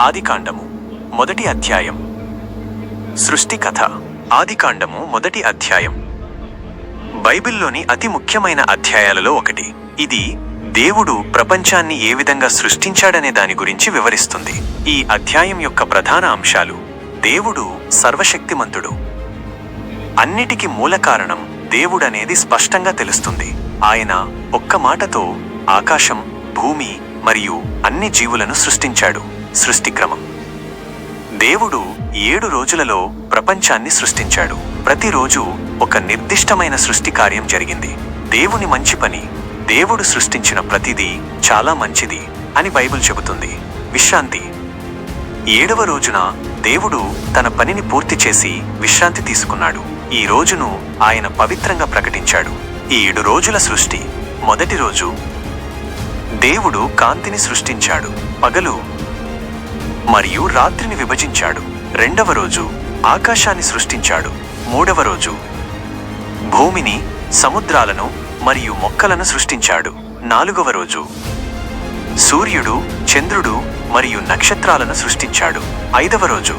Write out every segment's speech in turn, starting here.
ఆదికాండము మొదటి అధ్యాయం. సృష్టి కథ ఆదికాండము మొదటి అధ్యాయం. బైబిల్లోని అతి ముఖ్యమైన అధ్యాయాలలో ఒకటి. ఇది దేవుడు ప్రపంచాన్ని ఏ విధంగా సృష్టించాడనే దాని గురించి వివరిస్తుంది. ఈ అధ్యాయం యొక్క ప్రధాన అంశాలు దేవుడు సర్వశక్తిమంతుడు. అన్నిటికీ మూల కారణం దేవుడనేది స్పష్టంగా తెలుస్తుంది. ఆయన ఒక్క మాటతో ఆకాశం భూమి మరియు అన్ని జీవులను సృష్టించాడు. సృష్టిక్రమం దేవుడు ఏడు రోజులలో ప్రపంచాన్ని సృష్టించాడు. ప్రతిరోజు ఒక నిర్దిష్టమైన సృష్టి కార్యం జరిగింది. దేవుని మంచి పని దేవుడు సృష్టించిన ప్రతిదీ చాలా మంచిది అని బైబిల్ చెబుతుంది. విశ్రాంతి. ఏడవ రోజున దేవుడు తన పనిని పూర్తి చేసి విశ్రాంతి తీసుకున్నాడు. ఈ రోజును ఆయన పవిత్రంగా ప్రకటించాడు. ఈ ఏడు రోజుల సృష్టి. మొదటి రోజు దేవుడు కాంతిని సృష్టించాడు. పగలు మరియు రాత్రిని విభజించాడు. రెండవ రోజు ఆకాశాన్ని సృష్టించాడు. మూడవ రోజు భూమిని సముద్రాలను మరియు మొక్కలను సృష్టించాడు. నాలుగవ రోజు సూర్యుడు చంద్రుడు మరియు నక్షత్రాలను సృష్టించాడు. ఐదవ రోజు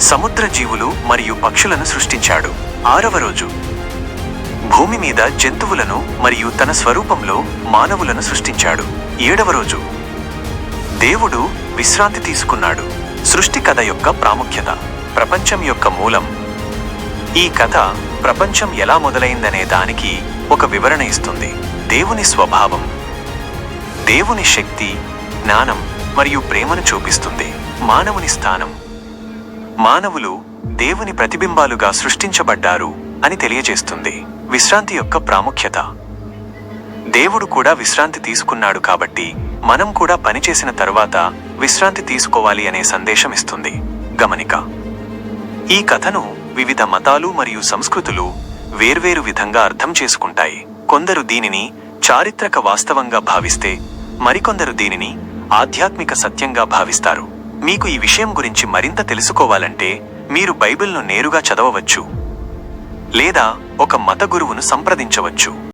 సముద్ర జీవులు మరియు పక్షులను సృష్టించాడు. ఆరవ రోజు భూమి మీద జంతువులను మరియు తన స్వరూపంలో మానవులను సృష్టించాడు. ఏడవ రోజు దేవుడు విశ్రాంతి తీసుకున్నాడు. సృష్టి కథ యొక్క ప్రాముఖ్యత ప్రపంచం యొక్క మూలం. ఈ కథ ప్రపంచం ఎలా మొదలైందనే దానికి ఒక వివరణ ఇస్తుంది. దేవుని స్వభావం. దేవుని శక్తి జ్ఞానం మరియు ప్రేమను చూపిస్తుంది. మానవుని స్థానం. మానవులు దేవుని ప్రతిబింబాలుగా సృష్టించబడ్డారు అని తెలియజేస్తుంది. విశ్రాంతి యొక్క ప్రాముఖ్యత. దేవుడు కూడా విశ్రాంతి తీసుకున్నాడు కాబట్టి మనం కూడా పనిచేసిన తరువాత విశ్రాంతి తీసుకోవాలి అనే సందేశం ఇస్తుంది. గమనిక. ఈ కథను వివిధ మతాలు మరియు సంస్కృతులు వేర్వేరు విధంగా అర్థం చేసుకుంటాయి. కొందరు దీనిని చారిత్రక వాస్తవంగా భావిస్తే మరికొందరు దీనిని ఆధ్యాత్మిక సత్యంగా భావిస్తారు. మీకు ఈ విషయం గురించి మరింత తెలుసుకోవాలంటే మీరు బైబిల్ను నేరుగా చదవవచ్చు. లేదా ఒక మత గురువును సంప్రదించవచ్చు.